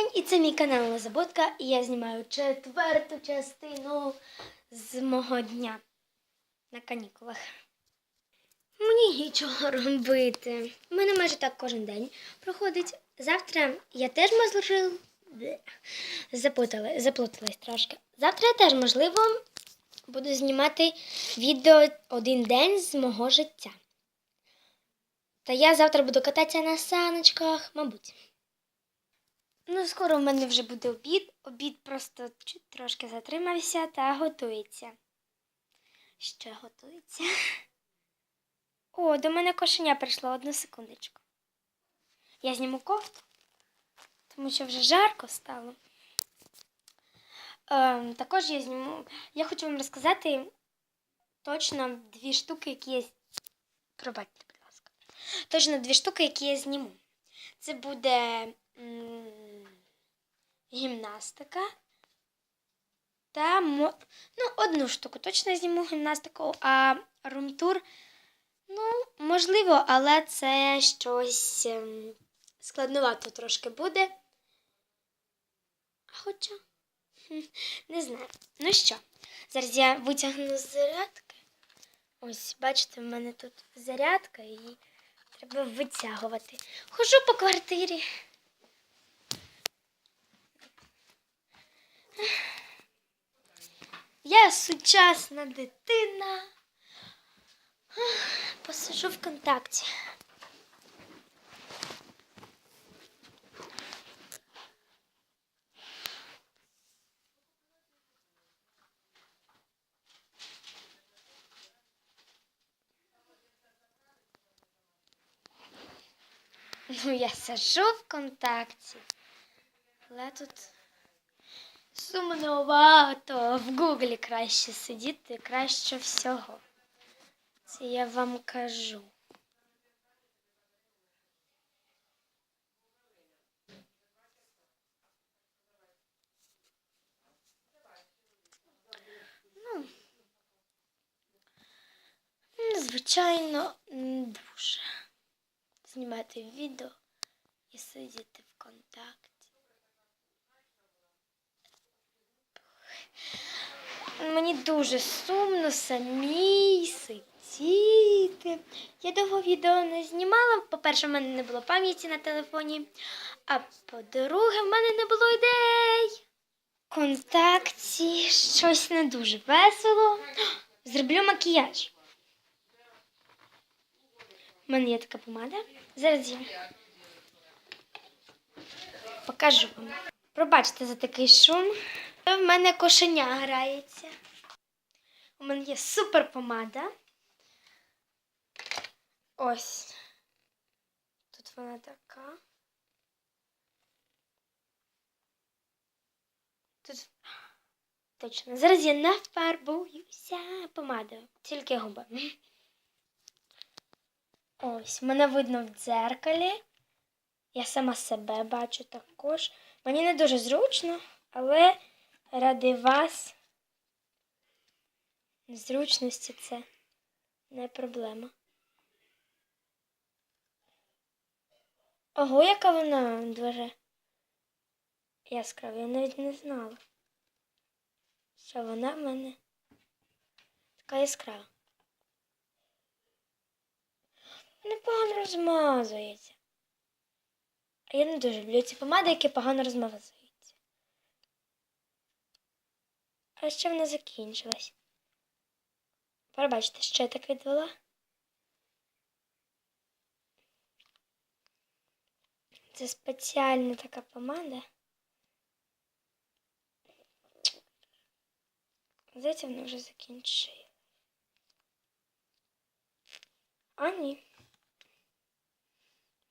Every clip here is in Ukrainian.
день, і це мій канал Незабудка, і я знімаю четверту частину з мого дня на канікулах. Мені нічого робити. У мене майже так кожен день проходить. Завтра я теж можливо. Запутали, заплуталась трошки. Завтра я теж, можливо, буду знімати відео один день з мого життя. Та я завтра буду кататися на саночках, мабуть. Ну, скоро в мене вже буде обід. Обід просто трошки затримався та готується. Ще готується. О, до мене кошеня прийшло одну секундочку. Я зніму кофту, тому що вже жарко стало. Ем, також я зніму. Я хочу вам розказати точно дві штуки, які я. Пробачте, будь ласка. Точно дві штуки, які я зніму. Це буде м, гімнастика. Та ну, одну штуку. Точно зніму гімнастику, а румтур, ну, можливо, але це щось ем, складновато трошки буде. А Хоча, не знаю. Ну що, зараз я витягну з зарядки. Ось, бачите, в мене тут зарядка і треба витягувати. Хожу по квартирі. Я сучасна дитина. Посижу ВКонтакті. Ну, я сижу ВКонтакті. Але тут сумновато. В Гуглі краще сидіти, краще всього. Це я вам кажу. Ну, звичайно, м, дуже. Знімати відео і сидіти в контакті. Мені дуже сумно самій сидіти. Я довго відео не знімала. По-перше, в мене не було пам'яті на телефоні. А по-друге, в мене не було ідей. В контакті щось не дуже весело. Зроблю макіяж. У мене є така помада. Зараз я покажу вам. Пробачте за такий шум. В мене кошеня грається. У мене є супер помада. Ось. Тут вона така. Тут. Точно. Зараз я нафарбуюся помадою. Тільки губи. Ось, мене видно в дзеркалі. Я сама себе бачу також. Мені не дуже зручно, але ради вас зручності це не проблема. Ого, яка вона дуже яскрава. Я навіть не знала, що вона в мене така яскрава. Непогано розмазується. А я не дуже люблю ці помади, які погано розмазуються. А ще вона закінчилась. Пробачте, що я так відвела. Це спеціальна така помада. Здається, вона вже закінчила. А ні.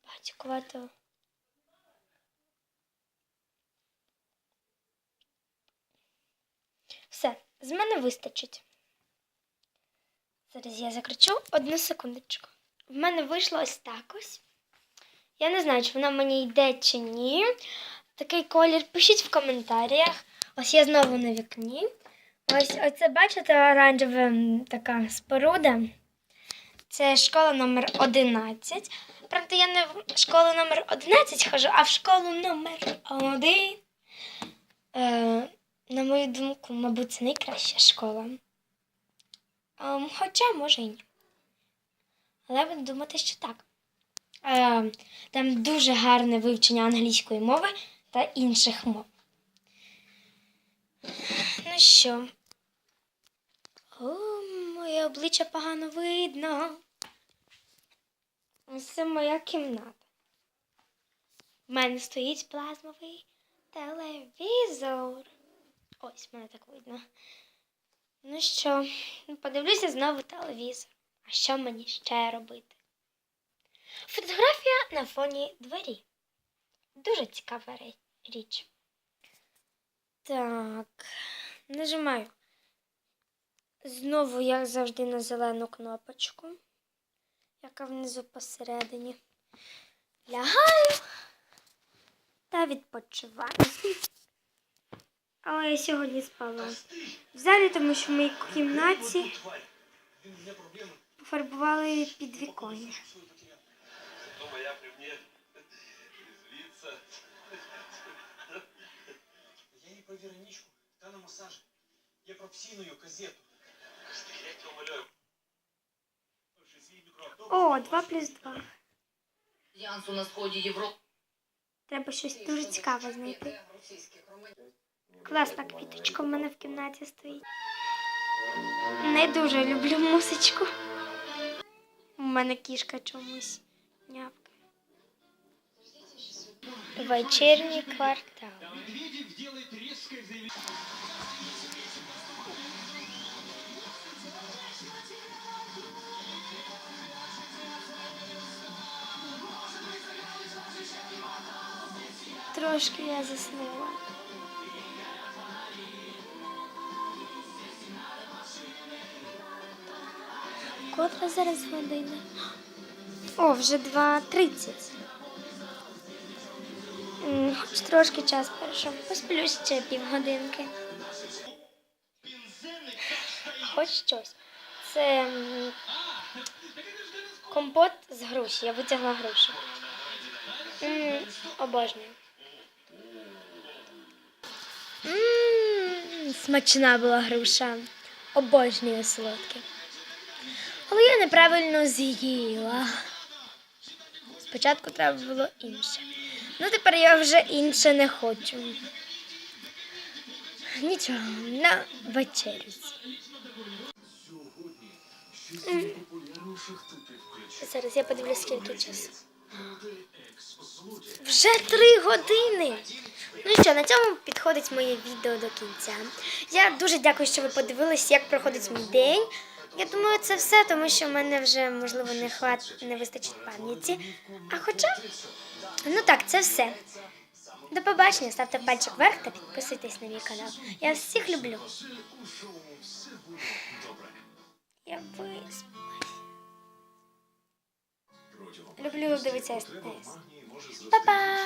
Батькувато. Все, з мене вистачить. Зараз я закричу одну секундочку. В мене вийшло ось так ось. Я не знаю, чи вона мені йде чи ні. Такий колір пишіть в коментарях. Ось я знову на вікні. Ось оце, бачите, оранжева така споруда. Це школа номер 11. Правда, я не в школу номер 11 хожу, а в школу номер 1. Е, на мою думку, мабуть, це найкраща школа. Ем, хоча, може, і ні. Але буду думати, що так. Е, там дуже гарне вивчення англійської мови та інших мов. Ну що? О, моє обличчя погано видно. Ось Це моя кімната. У мене стоїть плазмовий телевізор. Ось мене так видно. Ну що, подивлюся знову телевізор. А що мені ще робити? Фотографія на фоні двері. Дуже цікава річ. Так, нажимаю. Знову, як завжди, на зелену кнопочку, яка внизу посередині. Лягаю та відпочиваю. Але я сьогодні спала в залі, тому що в моїй кімнаті пофарбували підвіконня. Я про Вероничку та на масажі. Про казету. О, 2 плюс 2. Альянсу на сході Європи. Треба щось дуже цікаве знайти. Класна квіточка в мене в кімнаті стоїть. Не дуже люблю мусичку. У мене кішка чомусь нявкає. Вечірній квартал. Трошки я заснула. Котра зараз година? О, вже 2.30. М, Хоч трошки час першого. Посплю ще півгодинки. Хоч щось. Це компот з груші. Я витягла грушу. Обожнюю. Смачна була груша. Обожнюю солодке. Але я неправильно з'їла. Спочатку треба було інше. Ну тепер я вже інше не хочу. Нічого, на вечерю. Зараз я подивлюсь, скільки часу. Вже три години. Ну що, на цьому підходить моє відео до кінця. Я дуже дякую, що ви подивились, як проходить мій день. Я думаю, це все, тому що в мене вже, можливо, не хват... не вистачить пам'яті. А хоча, ну так, це все. До побачення, ставте пальчик вверх та підписуйтесь на мій канал. Я всіх люблю. Я виспалась. Люблю дивитися СТС. Па-па!